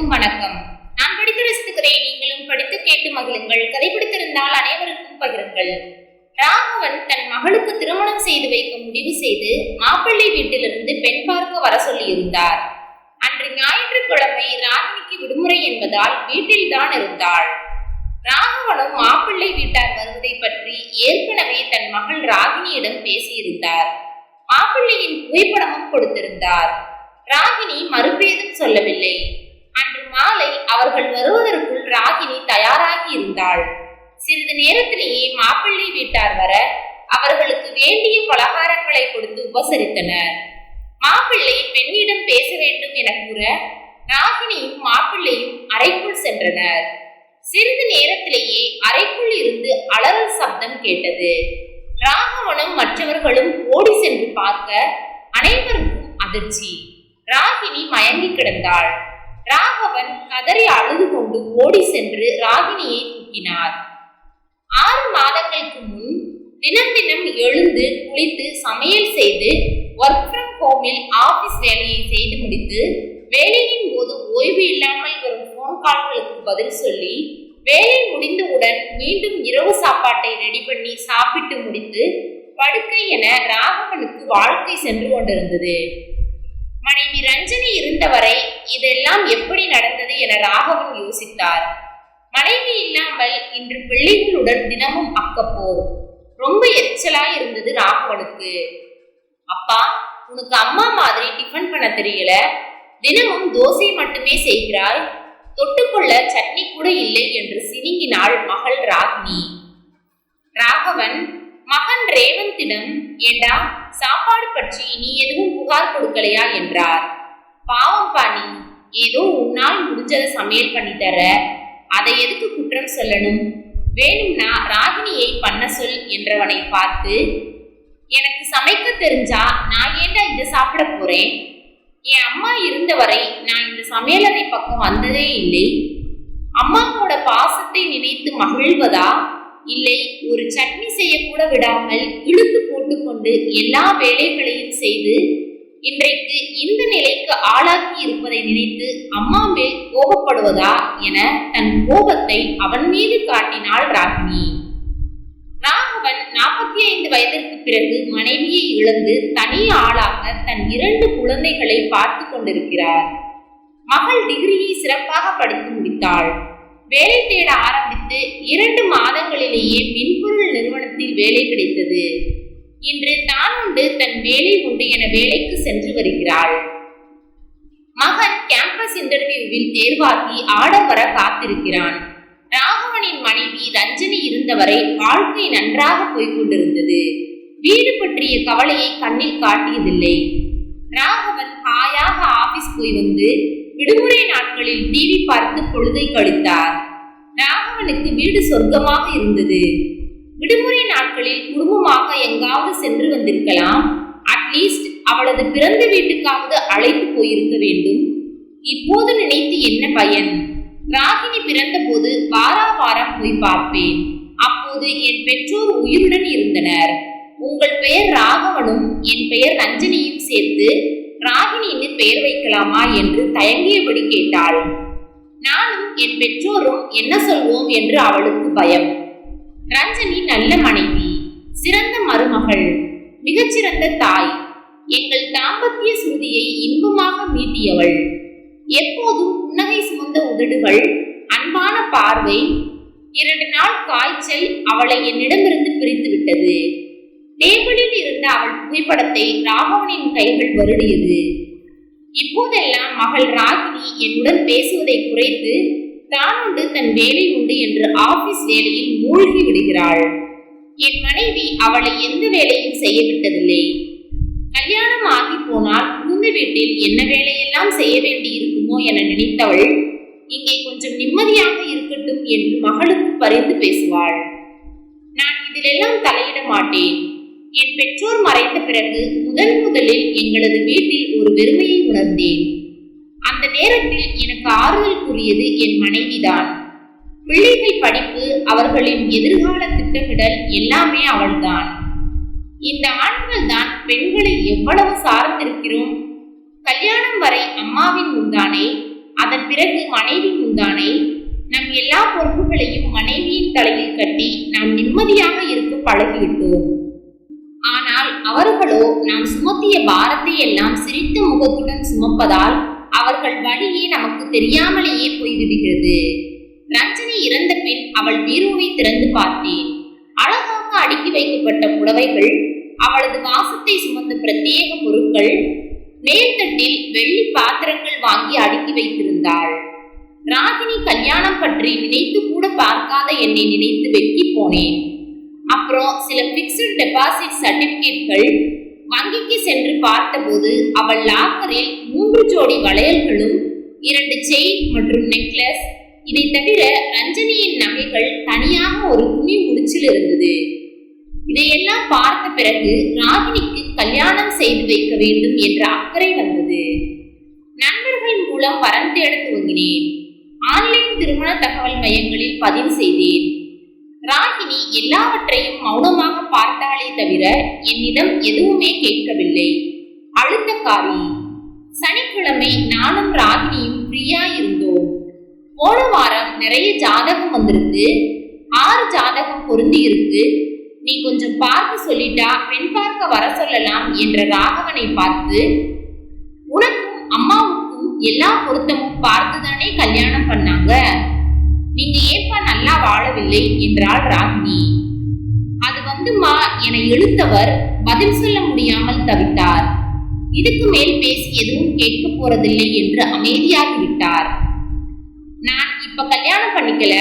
அனைவருக்கும் வணக்கம். நான் படித்து ரசித்துக்கிறேன் நீங்களும் படித்து கேட்டு மகிழுங்கள். கதை பிடித்திருந்தால் அனைவருக்கும் பகிருங்கள். ராகவன் தன் மகளுக்கு திருமணம் செய்து வைக்க முடிவு செய்து மாப்பிள்ளை வீட்டிலிருந்து பெண் பார்க்க வர சொல்லியிருந்தார். அன்று ஞாயிற்றுக்கிழமை ராகினிக்கு விடுமுறை என்பதால் வீட்டில்தான் இருந்தாள். ராகவனும் மாப்பிள்ளை வீட்டார் வருவதை பற்றி ஏற்கனவே தன் மகள் ராகினியிடம் பேசியிருந்தார். மாப்பிள்ளையின் புகைப்படமும் கொடுத்திருந்தார். ராகினி மறுபேதும் சொல்லவில்லை அன்று மாலை அவர்கள் வருவதற்குள் ராகினி தயாராகி சிறிது நேரத்திலேயே மாப்பிள்ளை வீட்டார் வர அவர்களுக்கு வேண்டிய பலகாரங்களை கொடுத்து உபசரித்தனர். மாப்பிள்ளை பெண்ணிடம் பேச வேண்டும் என கூற ராகினியும் மாப்பிள்ளையும் அறைக்குள் சென்றனர். சிறிது நேரத்திலேயே அறைக்குள் இருந்து அலறல் சப்தம் கேட்டது. ராகவனும் மற்றவர்களும் ஓடி சென்று பார்க்க அனைவருக்கும் அதிர்ச்சி. ராகினி மயங்கி கிடந்தாள். ராகவன் கதறி அழுது கொண்டு ஓடி சென்று ராகினியை தூக்கினார் ஆறு மாதங்களுக்கு முன் தினம் தினம் எழுந்து குளித்து சமையல் செய்து ஒர்க் ஃப்ரம் ஹோமில் ஆபீஸ் வேலையை செய்து முடித்து வேலையின் போது ஓய்வு இல்லாமல் வரும் ஃபோன் கால்களுக்கு பதில் சொல்லி வேலை முடிந்தவுடன் மீண்டும் இரவு சாப்பாட்டை ரெடி பண்ணி சாப்பிட்டு முடித்து படுக்கை என ராகவனுக்கு வாழ்க்கை சென்று கொண்டிருந்தது. மனைவி ரஞ்சனி இருந்தவரை இதெல்லாம் எப்படி நடந்தது என ராகவன் யோசித்தார். மனைவி இல்லாமல் இன்று பிள்ளைகளுடன் தினமும் அக்கப்போர் ரொம்ப எரிச்சலா இருந்தது ராகவனுக்கு. அப்பா உனக்கு அம்மா மாதிரி டிஃபன் பண்ண தெரியல? தினமும் தோசை மட்டுமே செய்கிறாய்? தொட்டுக்கொள்ள சட்னி கூட இல்லை என்று சினிங்கினாள் மகள் ராகினி. ராகவன் மகன் ரேவந்திடம் ஏண்டா சாப்பாடு பற்றி நீ எதுவும் புகார் கொடுக்கலையா? என்றார். பாவம் பாணி ஏதோ உன்னால் முடிஞ்சதை சமையல் பண்ணி தர. அதை எதுக்கு குற்றம் சொல்லணும்? வேணும்னா ராகினியை பண்ண சொல் என்றவனை பார்த்து எனக்கு சமைக்க தெரிஞ்சா நான் ஏண்டா இதை சாப்பிட போறேன்? என் அம்மா இருந்தவரை நான் இந்த சமையலறை பக்கம் வந்ததே இல்லை. அம்மாவோட பாசத்தை நினைத்து மகிழ்வதா? இல்லை ஒரு சட்னி செய்யக்கூட விடாமல் இழுத்து போட்டுக்கொண்டு எல்லா வேலைகளையும் செய்து இன்றைக்கு இந்த நிலைக்கு ஆளாக்கி இருப்பதை நினைத்து அம்மா மேல் கோபப்படுவதா என தன் கோபத்தை அவன் மீது காட்டினாள் ராகினி. ராகவன் நாற்பத்தி ஐந்து வயதிற்கு பிறகு மனைவியை இழந்து தனி ஆளாக தன் இரண்டு குழந்தைகளை பார்த்து கொண்டிருக்கிறார். மகள் டிகிரியை சிறப்பாக படித்து முடித்தாள். வேலை தேட ஆரம்பித்து இரண்டு மாதங்களிலேயே மின்பொருள் நிறுவனத்தில் வேலை கிடைத்தது. இன்று தான் உண்டு தன் வேலை உண்டு என வேலைக்கு சென்று வருகிறாள். மகன் கேம்பஸ் இன்டர்வியூவில் தேர்வாகி ஆடம்பர காத்திருக்கிறான். ராகவனின் மனைவி ரஞ்சனி இருந்தவரை வாழ்க்கை நன்றாக போய்க் கொண்டிருந்தது. வீடு பற்றிய கவலையை கண்ணில் காட்டியதில்லை. ராகவன் ஹாயாக ஆபீஸ் போய் வந்து விடுமுறை நாட்களில் டிவி பார்த்து பொழுதை கழித்தார். ராகவனுக்கு வீடு சொர்க்கமாக இருந்தது. விடுமுறை நாட்களில் குடும்பமாக எங்காவது சென்று வந்திருக்கலாம். அட்லீஸ்ட் அவளது பிறந்த வீட்டுக்காவது அழைத்து போயிருக்க வேண்டும். இப்போது நினைத்து என்ன பயன்? ராகினி பிறந்தபோது வாரா வாரம் போய் பார்ப்பேன். அப்போது என் பெற்றோர் உயிருடன் இருந்தனர். உங்கள் பெயர் ராகவனும் என் பெயர் ரஞ்சனியும் சேர்த்து ராகினின்னு பெயர் வைக்கலாமா என்று தயங்கியபடி கேட்டாள். நானும் என் பெற்றோரும் என்ன சொல்வோம் என்று அவளுக்கு பயம். ரஞ்சனி நல்ல மனைவி சிறந்த மருமகள் மிகச்சிறந்த தாய் எங்கள் தாம்பத்திய சுருதியை இன்பமாக மீட்டியவள். எப்போதும் புன்னகை சுமந்த உதடுகள் அன்பான பார்வை இரண்டு நாள் காய்ச்சல் அவளை என்னிடமிருந்து பிரித்து விட்டது. டேபிளில் இருந்த அவள் புகைப்படத்தை ராகவனின் கைகள் வருடியது. இப்போதெல்லாம் மகள் ராகினி என்னுடன் பேசுவதை குறைத்து தான் உண்டு தன் வேலை உண்டு என்று ஆபீஸ் வேலையில் மூழ்கி விடுகிறாள். என் மனைவி அவளை எந்த வேலையும் செய்ய விட்டதில்லை கல்யாணம் ஆகி போனால் புகுந்த வீட்டில் என்ன வேலையெல்லாம் செய்ய வேண்டி இருக்குமோ என நினைத்தவள் இங்கே கொஞ்சம் நிம்மதியாக இருக்கட்டும் என்று மகளுக்கு பரிந்து பேசுவாள். நான் இதிலெல்லாம் தலையிட மாட்டேன். என் பெற்றோர் மறைந்த பிறகு முதன் முதலில் எங்களது வீட்டில் ஒரு வெறுமையை உணர்ந்தேன். அந்த நேரத்தில் எனக்கு ஆறுதல் கூறியது என் மனைவிதான். பிள்ளைகள் படிப்பு அவர்களின் எதிர்கால திட்டமிடல் எல்லாமே அவள்தான். இந்த ஆண்கள் தான் பெண்களை எவ்வளவு சார்ந்திருக்கிறோம்? கல்யாணம் வரை அம்மாவின் முந்தானே அதன் பிறகு மனைவி முந்தானே நம் எல்லா பொறுப்புகளையும் மனைவியின் தலையில் கட்டி நாம் நிம்மதியாக இருக்க பழகிவிட்டோம். ஆனால் அவர்களோ நாம் சுமத்திய பாரத்தை எல்லாம் சிரித்த முகத்துடன் சுமப்பதால் அவர்கள் வழியே நமக்கு தெரியாமலேயே போய்விடுகிறது ரஞ்சனி இறந்த பின் அவள் பீரோவை திறந்து பார்த்தேன். அழகாக அடுக்கி வைக்கப்பட்ட புடவைகள் அவளது வாசத்தை சுமந்த பிரத்யேக பொருட்கள் மேல்தட்டில் வெள்ளி பாத்திரங்கள் வாங்கி அடுக்கி வைத்திருந்தாள். ராகினி கல்யாணம் பற்றி நினைத்து கூட பார்க்காத என்னை நினைத்து வெக்கி போனேன். அப்புறம் சில பிக்சட் டெபாசிட் சர்டிபிகேட்கள் வங்கிக்கு சென்று பார்த்தபோது அவள் லாக்கரில் மூன்று ஜோடி வளையல்களும் இரண்டு செயின் மற்றும் நெக்லஸ் இதை தவிர ரஞ்சனியின் நகைகள் தனியாக ஒரு துணி முடிச்சில் இருந்தது. இதையெல்லாம் பார்த்த பிறகு ராகினிக்கு கல்யாணம் செய்து வைக்க வேண்டும் என்ற அக்கறை வந்தது. நண்பர்கள் மூலம் வரன் தேட துவங்கினேன். ஆன்லைன் திருமண தகவல் மையங்களில் பதிவு செய்தேன். ராகினி எல்லாவற்றையும் மௌனமாக பார்த்தாலே தவிர என்னிடம் எதுவுமே கேட்கவில்லை. அழுத்தக்காரி சனிக்கிழமை நானும் ராகினியும் ஃப்ரீயா இருந்தோம் போன வாரம் நிறைய ஜாதகம் வந்திருக்கு. ஆறு ஜாதகம் பொருந்தி இருக்கு நீ கொஞ்சம் பார்த்து சொல்லிட்டா பெண் பார்க்க வர சொல்லலாம் என்ற ராகவனை பார்த்து உனக்கும் அம்மாவுக்கும் எல்லா பொருத்தமும் பார்த்துதானே கல்யாணம் பண்ணாங்க? நீங்க ஏப்பா நல்லா வாழவில்லை என்றாள் ராகினி. அது வந்துமா என இழுத்தவர் பதில் சொல்ல முடியாமல் தவித்தார். இதுக்கு மேல் பேசி எதுவும் கேட்க போறதில்லை என்று அமைதியாகி விட்டார். நான் இப்ப கல்யாணம் பண்ணிக்கல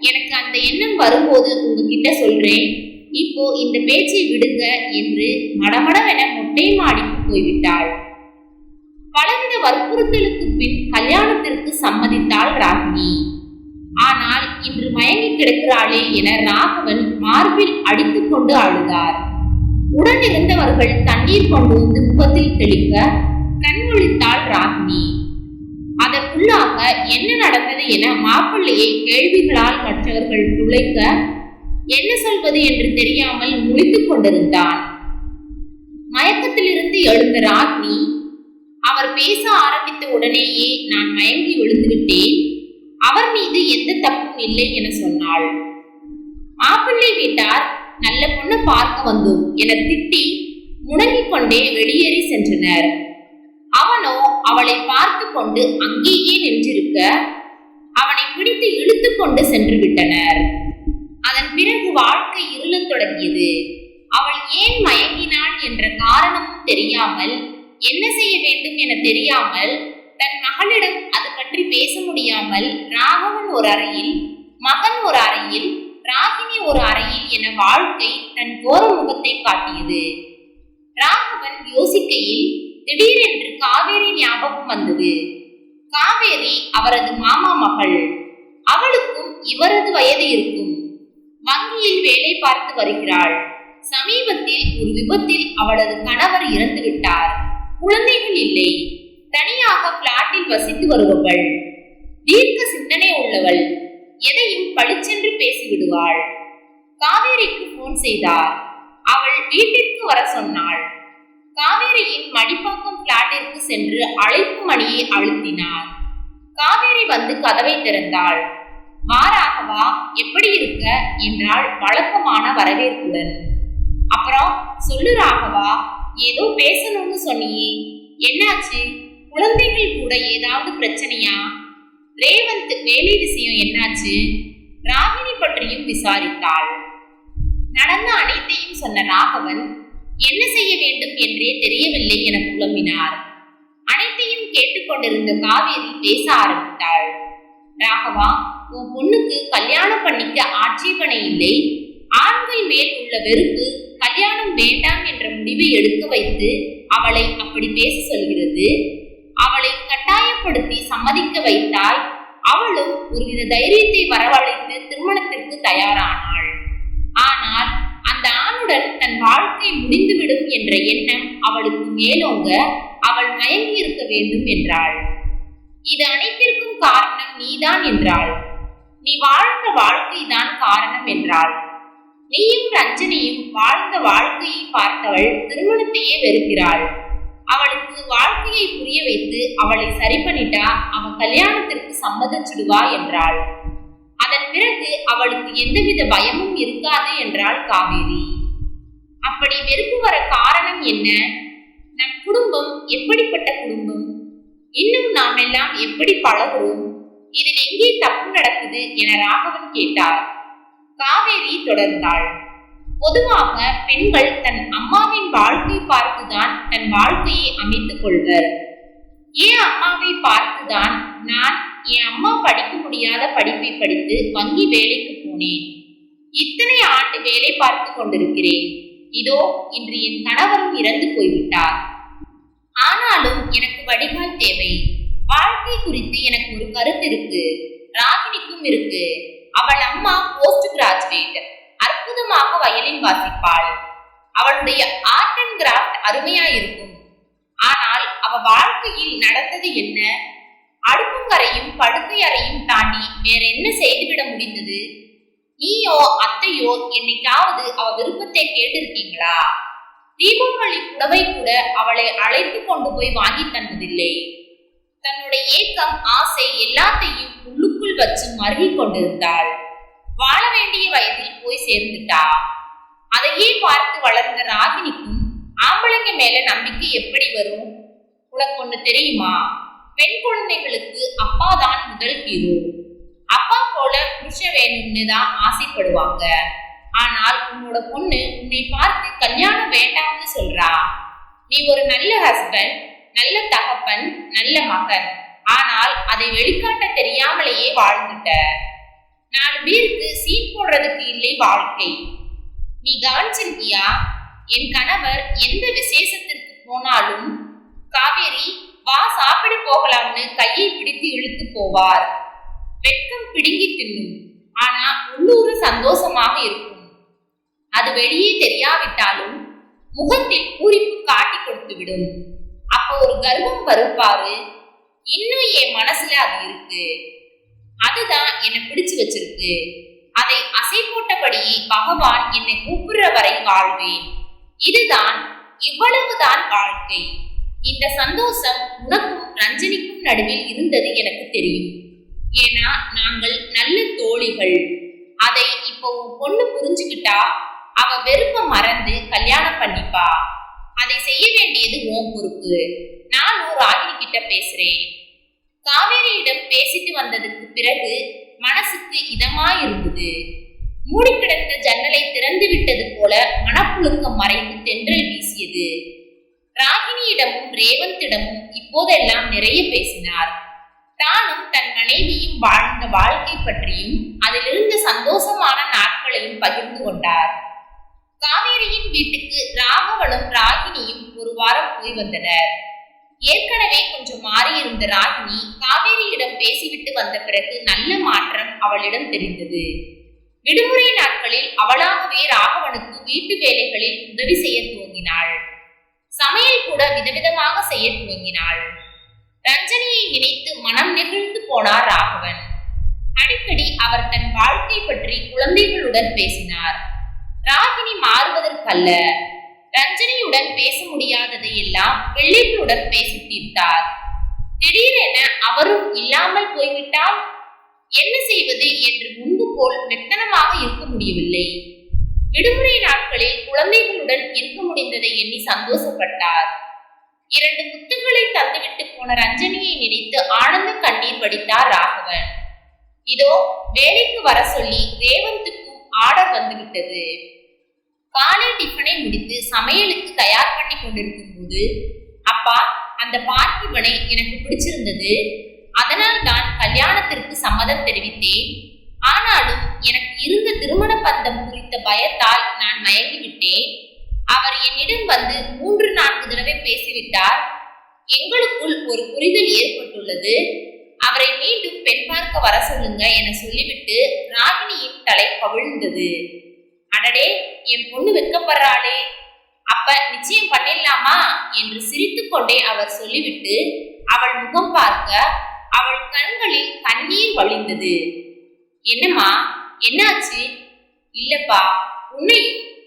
எனக்கு அந்த எண்ணம் வரும்போது உங்ககிட்ட சொல்றேன் இப்போ இந்த பேச்சை விடுங்க என்று மடமடவென மொட்டை மாடிக்கு போய்விட்டாள். பலவித வற்புறுத்தலுக்கு பின் கல்யாணத்திற்கு சம்மதித்தாள் ராகினி. ஆனால் இன்று மயங்கி கிடக்கிறாளே என ராகவன் மார்பில் அடித்துக் கொண்டு அழுதார். உடன் இருந்தவர்கள் தண்ணீர் கொண்டு வந்து முகத்தில் தெளிக்க கண்மொழித்தாள் ராகினி. அதற்குள்ளாக என்ன நடந்தது என மாப்பிள்ளையை கேள்விகளால் மற்றவர்கள் துளைக்க என்ன சொல்வது என்று தெரியாமல் முடித்துக் கொண்டிருந்தான் மயக்கத்திலிருந்து எழுந்த ராகினி அவர் பேச ஆரம்பித்த உடனேயே நான் மயங்கி விழுந்துவிட்டேன் அவர் மீது எந்த தப்பும் இல்லை என சொன்னாள். மாப்பிள்ளை வீட்டார் நல்ல பொண்ணு பார்க்க வந்தோம் என திட்டி முடங்கிக் கொண்டே வெளியேறி சென்றனர். அவனோ அவளை பார்த்து கொண்டு அங்கேயே நின்றிருக்க அவனை பிடித்து இழுத்து கொண்டு சென்று விட்டனர். அதன் பிறகு வாழ்க்கை இருளத் தொடங்கியது. அவள் ஏன் மயங்கினாள் என்ற காரணமும் தெரியாமல் என்ன செய்ய வேண்டும் என தெரியாமல் தன் மகளிடம் அது பற்றி பேச முடியாமல் ராகவன் ஒரு அறையில் மகன் ஒரு அறையில் ராகினி ஒரு அறையில் என வாழ்க்கை தன் கோர முகத்தை காட்டியது. ராகவன் யோசிக்கையில் திடீரென்று காவேரி ஞாபகம் வந்தது. காவேரி அவரது மாமா மகள். அவளுக்கும் இவரது வயது இருக்கும். வங்கியில் வேலை பார்த்து வருகிறாள். சமீபத்தில் ஒரு விபத்தில் அவளது கணவர் இறந்துவிட்டார். குழந்தைகள் இல்லை. தனியாக பிளாட்டில் வசித்து வருபவள். தீர்க்க சிந்தனை உள்ளவள். எதையும் பளிச்சென்று பேசிவிடுவாள். காவேரிக்கு போன் செய்தார். அவள் வீட்டிற்கு வர சொன்னாள். காவேரியின் மடிப்பாக்கம் பிளாட்டிற்கு சென்று அழைப்பு மணியை அழுத்தினார். காவேரி வந்து கதவை திறந்தாள். மாறாகவா எப்படி இருக்க? என்றால் வழக்கமான வரவேற்புடன். அப்புறம் சொல்லு ராகவா ஏதோ பேசணும்னு சொன்னியே. என்னாச்சு? குழந்தைகள் கூட ஏதாவது பிரச்சனையா? ரேவந்த் வேலை விஷயம் என்னாச்சு? ராகினி பற்றியும் விசாரித்தாள். நடந்த அனைத்தையும் சொன்ன ராகவன் என்ன செய்ய வேண்டும் என்றே தெரியவில்லை என புலம்பினார். அனைத்தையும் கேட்டுக்கொண்டிருந்த காவேரி பேச ஆரம்பித்தாள். ராகவா உன் பொண்ணுக்கு கல்யாணம் பண்ணிக்க ஆட்சேபனை இல்லை. ஆண்கள் மேல் உள்ள வெறுப்பு கல்யாணம் வேண்டாம் என்ற முடிவை எடுக்க வைத்து அவளை அப்படி பேச சொல்கிறது. அவளை கட்டாயப்படுத்தி சம்மதிக்க வைத்தால் அவளும் ஒருவித தைரியத்தை வரவழைத்து திருமணத்திற்கு தயாரானாள். ஆனால் அந்த ஆணுடன் தன் வாழ்க்கை முடிந்துவிடும் என்ற எண்ணம் அவளுக்கு மேலோங்க அவள் மயங்கி இருக்க வேண்டும் என்றாள். இது அனைத்திற்கும் காரணம் நீதான் என்றாள். நீ வாழ்ந்த வாழ்க்கைதான் காரணம் என்றாள். நீயும் ரஞ்சனியும் வாழ்ந்த வாழ்க்கையை பார்த்தவள் திருமணத்தையே வெறுக்கிறாள். அவளுக்கு வாழ்க்கையை புரிய வைத்து அவளை சரி பண்ணிட்டா அவன் கல்யாணத்திற்கு சம்மதிச்சிடுவா என்றாள். அதன் பிறகு அவளுக்கு எந்தவித பயமும் இருக்காது என்றாள் காவேரி. அப்படி வெறுப்பு வர காரணம் என்ன? நம் குடும்பம் எப்படிப்பட்ட குடும்பம்? இன்னும் நாம் எல்லாம் எப்படி பழகுறோம்? இதில் எங்கே தப்பு நடக்குது என ராகவன் கேட்டார். காவேரி தொடர்ந்தாள். பொதுவாக பெண்கள் தன் அம்மாவின் வாழ்க்கை பார்த்துதான் தன் வாழ்க்கையை அமைத்துக் கொள்வர். என் அம்மாவை பார்த்துதான் நான் என் அம்மா படிக்க முடியாத படிப்பை படித்து வங்கி வேலைக்கு போனேன். இத்தனை ஆண்டு வேலை பார்த்து கொண்டிருக்கிறேன். இதோ இன்று என் கணவரும் இறந்து போய்விட்டார். ஆனாலும் எனக்கு வடிகால் தேவை. வாழ்க்கை குறித்து எனக்கு ஒரு கருத்து இருக்கு. ராகினிக்கும் இருக்கு. அவள் அம்மா போஸ்ட் கிராஜுவேட். அற்புதமாக வயலின் வாசிப்பாள். அவளுடைய ஆர்ட் அண்ட் கிராஃப்ட் அருமையா இருக்கும் ஆனால் அவ வாழ்க்கையில் நடந்தது என்ன? அடுப்புங்கரையும் படுக்கை அறையும் தாண்டி வேற என்ன செய்துவிட முடிந்தது? நீயோ அத்தையோ என்னைக்காவது அவ விருப்பத்தை கேட்டிருக்கீங்களா? தீபாவளி புடவை கூட அவளை அழைத்து கொண்டு போய் வாங்கி தந்ததில்லை. தன்னுடைய ஏக்கம் ஆசை எல்லாத்தையும் உள்ளுக்குள் வச்சு மருகிக் கொண்டிருந்தாள். வாழ வேண்டிய வயதில் போய் சேர்ந்துட்டா? அதையே பார்த்து வளர்ந்த ராகினிக்கும் ஆம்பளைங்க மேல நம்பிக்கை எப்படி வரும்? உனக்கு ஒண்ணு தெரியுமா? பெண் குழந்தைகளுக்கு அப்பா தான் முதல் ஹீரோ அப்பா போல புருஷ வேணும்னு தான் ஆசைப்படுவாங்க. ஆனால் உன்னோட பொண்ணு உன்னை பார்த்து கல்யாணம் வேண்டாம்னு சொல்றா. நீ ஒரு நல்ல ஹஸ்பண்ட் நல்ல தகப்பன் நல்ல மகன். ஆனால் அதை வெளிக்காட்ட தெரியாமலேயே வாழ்ந்துட்ட. நாலு பேருக்கு சீட் போடுறதுக்கு இல்லை வாழ்க்கை. நீ கவனிச்சிருக்கியா? என் கணவர் எந்த விசேஷத்திற்கு போனாலும் காவேரி வா சாப்பிட போகலாம்னு கையை பிடித்து இழுத்து போவார். வெட்கம் பிடுங்கி தின்னும். ஆனா உள்ளூர சந்தோஷமாக இருக்கும். அது வெளியே தெரியாவிட்டாலும் முகத்தில் பூரிப்பு காட்டி கொடுத்து விடும். அப்போ ஒரு கர்வம் வருப்பாரு இன்னும் என் மனசுல அது இருக்கு. அதுதான் என்னை பிடிச்சு வச்சிருக்கு. அதை அசை போட்டபடி பகவான் என்னை கூப்பிடுற வரை வாழ்வேன். இதுதான் இவ்வளவுதான் வாழ்க்கை. இந்த சந்தோஷம் உனக்கும் ரஞ்சனிக்கும் நடுவில் இருந்தது எனக்கு தெரியும். ஏன்னா நாங்கள் நல்ல தோழிகள். அதை இப்போ உன் பொண்ணு புரிஞ்சுக்கிட்டா அவ வெறுப்ப மறந்து கல்யாணம் பண்ணிப்பா. அதை செய்ய வேண்டியது உன் பொறுப்பு. நானும் ராகினி கிட்ட பேசுறேன். காவேரியிடம் பேசிட்டு வந்ததுக்கு பிறகு மனசுக்கு இதமா இருந்தது மூடி கிடந்த ஜன்னலை திறந்து விட்டது போல மனப்புழுக்கம் மறைந்து தென்றல் வீசியது. ராகினியிடமும் ரேவந்திடமும் இப்போதெல்லாம் நிறைய பேசினார். தானும் தன் மனைவியும் வாழ்ந்த வாழ்க்கை பற்றியும் அதிலிருந்த சந்தோஷமான நாட்களையும் பகிர்ந்து கொண்டார். காவேரியின் வீட்டுக்கு ராகவனும் ராகினியும் ஒரு வாரம் போய் வந்தனர். ஏற்கனவே கொஞ்சம் மாறியிருந்த ராகினி காவேரியிடம் பேசிவிட்டு வந்த பிறகு நல்ல மாற்றம் அவளிடம் தெரிந்தது. விடுமுறை நாட்களில் அவளாகவே ராகவனுக்கு வீட்டு வேலைகளில் உதவி செய்ய துவங்கினாள். சமையல் கூட விதவிதமாக செய்ய துவங்கினாள். ரஞ்சனியை நினைத்து மனம் நெகிழ்ந்து போனார் ராகவன். அடிக்கடி அவர் தன் வாழ்க்கை பற்றி குழந்தைகளுடன் பேசினார். ராகினி மாறுவதற்கல்ல. ரஞ்சனியுடன் பேச முடியாததை எல்லாம் வெள்ளிகளுடன் பேசி தீர்த்தார். திடீரென அவரும் இல்லாமல் போய்விட்டால் என்ன செய்வது என்று முன்பு போல் மெத்தனமாக இருக்க முடியவில்லை. விடுமுறை நாட்களில் குழந்தைகளுடன் இருக்க முடிந்ததை எண்ணி சந்தோஷப்பட்டார். இரண்டு முத்துக்களை தந்துவிட்டு போன ரஞ்சனியை நினைத்து ஆனந்த கண்ணீர் படித்தார் ராகவன். இதோ வேலைக்கு வர சொல்லி ரேவந்துக்கும் ஆர்டர் வந்துவிட்டது. காலை டிஃபனை முடித்து சமையலுக்கு தயார் பண்ணி கொண்டிருக்கும் போது அப்பா அந்த பார்த்திபனை எனக்கு பிடிச்சிருந்தது. அதனால் தான் கல்யாணத்திற்கு சம்மதம் தெரிவித்தேன். ஆனாலும் எனக்கு இருந்த திருமண பந்தம் குறித்த பயத்தால் நான் மயங்கிவிட்டேன். அவர் என்னிடம் வந்து மூன்று நான்கு தடவை பேசிவிட்டார். எங்களுக்குள் ஒரு புரிதல் ஏற்பட்டுள்ளது. அவரை மீண்டும் பெண் பார்க்க வர சொல்லுங்க என சொல்லிவிட்டு ராகினியின் தலை கவிழ்ந்தது அடடே என் பொண்ணு வெட்கப்படுறாளே. அப்ப நிச்சயம் பண்ணிடலாமா என்று சிரித்துக்கொண்டே அவர் சொல்லிவிட்டு அவள் முகம் பார்க்க அவள் கண்களில் கண்ணீர் வழிந்தது. என்னம்மா என்னாச்சு? இல்லப்பா உன்னை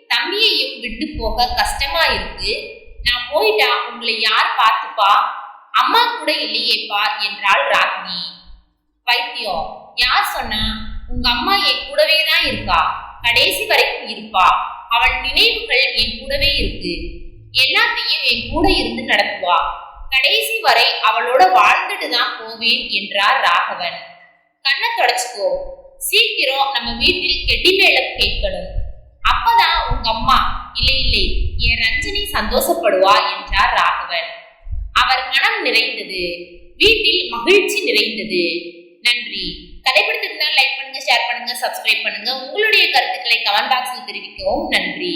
தம்பியையும் விட்டு போக கஷ்டமா இருக்கு. நான் போயிட்டா உங்களை யார் பார்த்துப்பா? அம்மா கூட இல்லையேப்பா என்றாள் ராகினி. உங்க அம்மா என் கூடவே தான் இருக்கா? கடைசி வரைக்கும் இருப்பா. அவள் நினைவுகள் என் கூடவே இருக்கு எல்லாத்தையும் என் கூட இருந்து நடத்துவா. கடைசி வரை அவளோட வாழ்ந்துட்டு தான் போவேன் என்றார் ராகவன். கண்ணை தொடச்சுக்கோ. சீக்கிரம் நம்ம வீட்டில் கெட்டி மேளம் கேட்கணும். அப்பதான் உங்க அம்மா இல்லை இல்லை என் ரஞ்சனி சந்தோஷப்படுவா என்றார் ராகவன். அவர் மனம் நிறைந்தது. வீட்டில் மகிழ்ச்சி நிறைந்தது. நன்றி. கடைபிடித்திருந்தால் லைக் பண்ணுங்க ஷேர் பண்ணுங்க சப்ஸ்கிரைப் பண்ணுங்க. உங்களுடைய கருத்துக்களை கமெண்ட் பாக்ஸில் தெரிவிக்கவும். நன்றி.